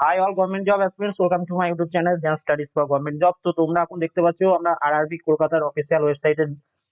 Hi all government job aspirants welcome to my YouTube channel Zen studies for government job তো তোমরা এখন দেখতে পাচ্ছ, আমরা আরআরবি কলকাতার অফিসিয়াল ওয়েবসাইটে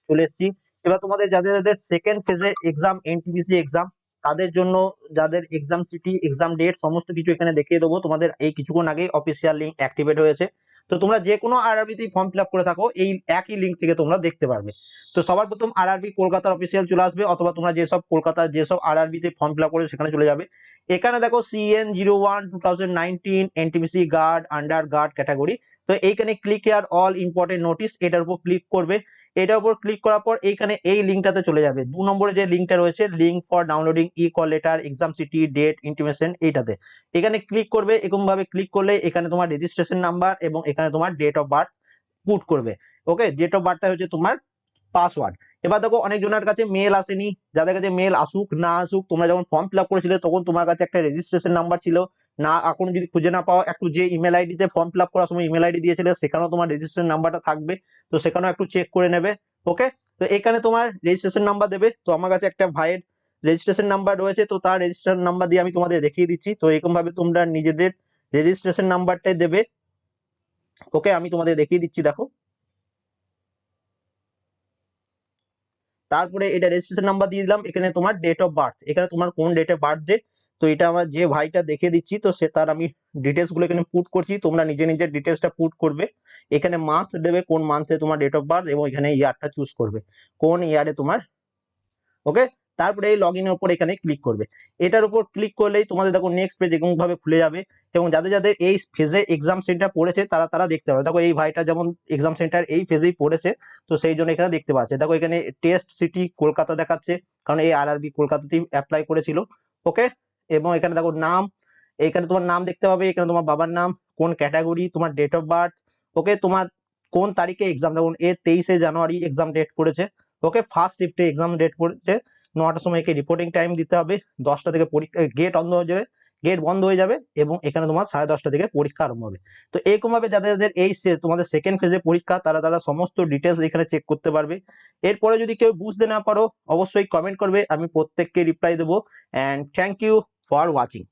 চলে এসেছি। এবার তোমাদের যাদের যাদের সেকেন্ড ফেজে এক্সাম এনটিপিসি এক্সাম তাদের জন্য যাদের এক্সাম সিটি এক্সাম ডেট সমস্ত কিছু এখানে দেখিয়ে দেবো। তোমাদের এই কিছুক্ষণ আগে অফিসিয়াল লিঙ্ক অ্যাক্টিভেট হয়েছে। তো তোমরা যে কোনো আরআরবিতেই ফর্ম ফিল করে থাকো, এই একই লিঙ্ক থেকে তোমরা দেখতে পারবে। তো সবার প্রথম আর আরবি কলকাতার অফিসিয়াল চলে আসবে, অথবা তোমরা যেসব কলকাতার যেসব আরআরবিতে ফর্ম ফিল আপ করে সেখানে চলে যাবে। এখানে দেখো CEN zero one two thousand nineteen NTPC guard under guard category তো এইখানে click here all important notice এটার উপর ক্লিক করবে। এটার উপর ক্লিক করার পর এইখানে এই লিঙ্কটাতে চলে যাবে। দু নম্বরে যে লিঙ্কটা রয়েছে link for downloading E call letter exam city date intimation এইটাতে। এখানে ক্লিক করবে, এরকমভাবে ক্লিক করলে এখানে তোমার রেজিস্ট্রেশন নাম্বার এবং এখানে তোমার ডেট অফ বার্থ পুট করবে। ওকে ডেট অফ বার্থটা হচ্ছে তোমার পাসওয়ার্ড এবার দেখো অনেকজনের কাছে মেল আসেনি, যাদের কাছে মেল আসুক, না আসুক, তোমরা যখন ফর্ম ফিল করেছিলে, তখন তোমার কাছে একটা রেজিস্ট্রেশন নাম্বার ছিল। না, এখন যদি খুঁজে না পাও, একটু যে ইমেল আইডিতে ফর্ম ফিল করার সময় ইমেল আইডি দিয়েছিলে, সেখানেও তোমার রেজিস্ট্রেশন নাম্বারটা থাকবে। তো সেখানেও একটু চেক করে নেবে ওকে তো এখানে তোমার রেজিস্ট্রেশন নাম্বার দেবে। তো আমার কাছে একটা ভাইয়ের রেজিস্ট্রেশন নাম্বার রয়েছে, তো তার রেজিস্ট্রেশন নাম্বার দিয়ে আমি তোমাদের দেখিয়ে দিচ্ছি। তো এরকম ভাবে তোমরা নিজেদের রেজিস্ট্রেশন নাম্বারটাই দেবে ওকে আমি তোমাদের দেখিয়ে দিচ্ছি, দেখো। তারপরে এটা রেজিস্ট্রেশন নাম্বার দিয়ে দিলাম, এখানে তোমার ডেট অফ বার্থ এখানে তোমার কোন ডেটে বার্থ ডে তো এটা আমার যে ভাইটা দেখে দিচ্ছি, তো সে তার আমি ডিটেলসগুলো এখানে পুট করছি, তোমরা নিজে নিজের ডিটেলসটা পুট করবে, এখানে মান্থ দেবে, কোন মান্থে তোমার ডেট অফ বার্থ এবং এখানে ইয়ারটা চুজ করবে, কোন ইয়ারে তোমার ওকে তারপরে এই লগ ইনের উপর এখানে ক্লিক করবে। এটার উপর ক্লিক করলেই তোমাদের দেখো নেক্সট পেজ এরকম ভাবে খুলে যাবে এবং যাদের যাদের এই ফেজে এক্সাম সেন্টার পড়েছে তারা তারা দেখতে পাবে। দেখো এই ভাইটা যেমন এক্সাম সেন্টার এই ফেজেই পড়েছে, তো সেই জন্য এখানে দেখতে পাচ্ছে। দেখো এখানে টেস্ট সিটি কলকাতা দেখাচ্ছে, কারণ এই আরআরবি কলকাতাতেই অ্যাপ্লাই করেছিল। ওকে এবং এখানে দেখো নাম, এখানে তোমার নাম দেখতে পাবে, এখানে তোমার বাবার নাম, কোন ক্যাটাগরি তোমার ডেট অফ বার্থ ওকে তোমার কোন তারিখে এক্সাম দেখুন, এ তেইশে জানুয়ারি এক্সাম ডেট পড়েছে ওকে ফার্স্ট শিফটে এক্সাম ডেট পড়ছে নটার সময় একে রিপোর্টিং টাইম দিতে হবে, দশটা থেকে পরীক্ষা গেট বন্ধ হয়ে যাবে গেট বন্ধ হয়ে যাবে এবং এখানে তোমার সাড়ে দশটা থেকে পরীক্ষা আরম্ভ হবে। তো এরকম ভাবে যাদের যাদের এই তোমাদের সেকেন্ড ফেজে পরীক্ষা, তারা তারা সমস্ত ডিটেলস এখানে চেক করতে পারবে। এরপরে যদি কেউ বুঝতে না পারো, অবশ্যই কমেন্ট করবে, আমি প্রত্যেককে রিপ্লাই দেবো। And thank you for watching